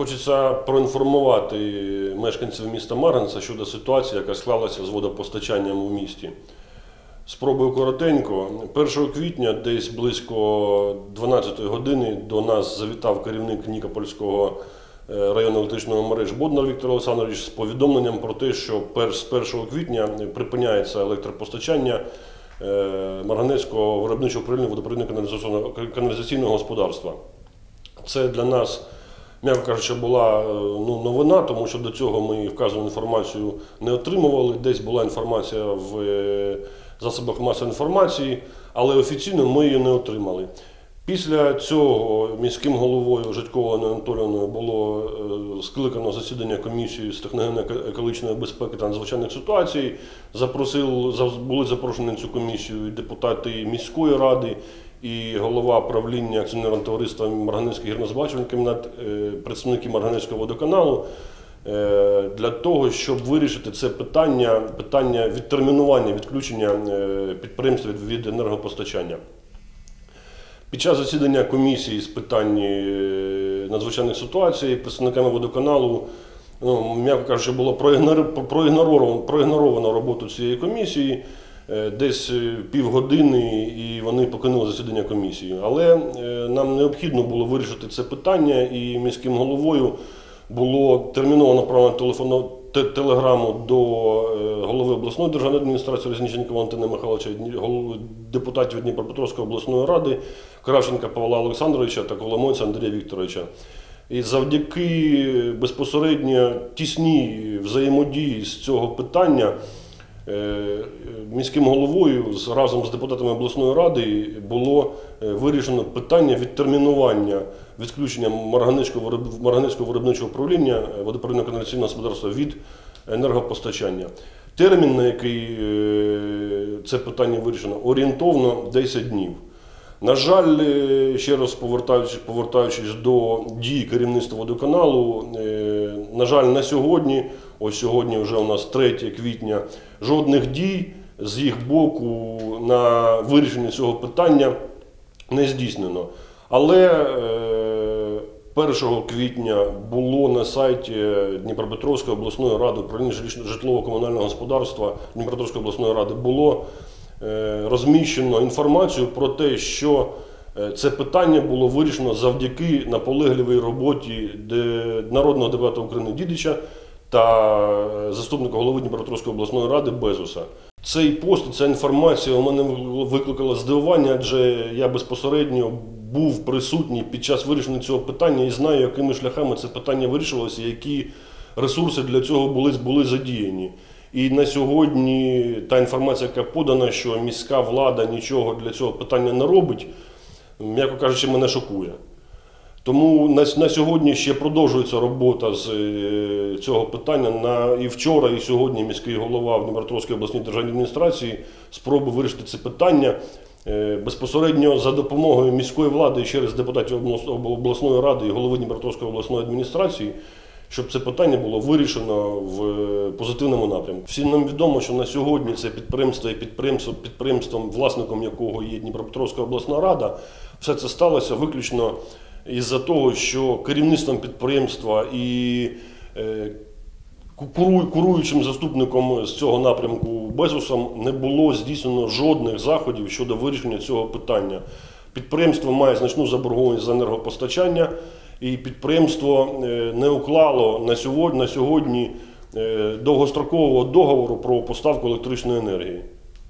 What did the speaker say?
Хочеться проінформувати мешканців міста Марганця щодо ситуації, яка склалася з водопостачанням у місті. Спробую коротенько. 1 квітня, десь близько 12 години, до нас завітав керівник Нікопольського е, району електричної мереж Боднар Віктор Олександрович з повідомленням про те, що з 1 квітня припиняється електропостачання е, Марганецького виробничого управління водопровідно каналізаційного господарства. Це для нас, м'яко кажучи, була е, ну, новина, тому що до цього ми вказану інформацію не отримували. Десь була інформація в е, засобах масової інформації, але офіційно ми її не отримали. Після цього міським головою Житковою Анною було е, скликано засідання комісії з техногенно-екологічної безпеки та надзвичайних ситуацій. Запросив, були запрошені на цю комісію депутати міської ради, і голова правління акціонерного товариства Марганецький гірнозбачувальний комбінат, е, представники Марганецького водоканалу. е, Для того, щоб вирішити це питання, питання відтермінування відключення е, підприємств від- енергопостачання. Під час засідання комісії з питань надзвичайних ситуацій представниками водоканалу, ну, м'яко кажучи, було проігноровано, проігноровано роботу цієї комісії десь е, півгодини, і вони покинули засідання комісії. Але е, нам необхідно було вирішити це питання, і міським головою було терміново направлено телефонну те- телеграму до е, голови обласної державної адміністрації Резніченка Валентина Михайловича, депутатів Дніпропетровської обласної ради, Кравченка Павла Олександровича та Коломойця Андрія Вікторовича. І завдяки безпосередньо тісній взаємодії з цього питання е, міським головою разом з депутатами обласної ради було е, вирішено питання відтермінування відключення Марганецького виробничого управління е, водопровідно каналізаційного господарства від енергопостачання. Термін, на який е, це питання вирішено, орієнтовно 10 днів. На жаль, е, ще раз повертаючись, повертаючись до дій керівництва водоканалу, е, на жаль, на сьогодні, ось сьогодні вже у нас 3 квітня, жодних дій з їх боку на вирішення цього питання не здійснено. Але е, 1 квітня було на сайті Дніпропетровської обласної ради управління житлово-комунального господарства Дніпропетровської обласної ради було е, розміщено інформацію про те, що е, це питання було вирішено завдяки наполегливій роботі народного депутата України Дідича та е, заступника голови Дніпропетровської обласної ради Безуса. Цей пост, ця інформація у мене викликала здивування, адже я безпосередньо був присутній під час вирішення цього питання і знаю, якими шляхами це питання вирішувалося, які ресурси для цього були, були задіяні. І на сьогодні та інформація, яка подана, що міська влада нічого для цього питання не робить, м'яко кажучи, мене шокує. Тому на, на сьогодні ще продовжується робота з е, цього питання. На, і вчора, і сьогодні міський голова в Дніпропетровській обласній державній адміністрації спроби вирішити це питання е, безпосередньо за допомогою міської влади через депутатів облас- обласної ради і голови Дніпропетровської обласної адміністрації, щоб це питання було вирішено в е, позитивному напрямку. Всім нам відомо, що на сьогодні це підприємство і підприємство, підприємством, власником якого є Дніпропетровська обласна рада, все це сталося виключно із-за того, що керівництвом підприємства і е, куруючим заступником з цього напрямку Безусом не було здійснено жодних заходів щодо вирішення цього питання. Підприємство має значну заборгованість за енергопостачання, і підприємство е, не уклало на сьогодні, на сьогодні е, довгострокового договору про поставку електричної енергії.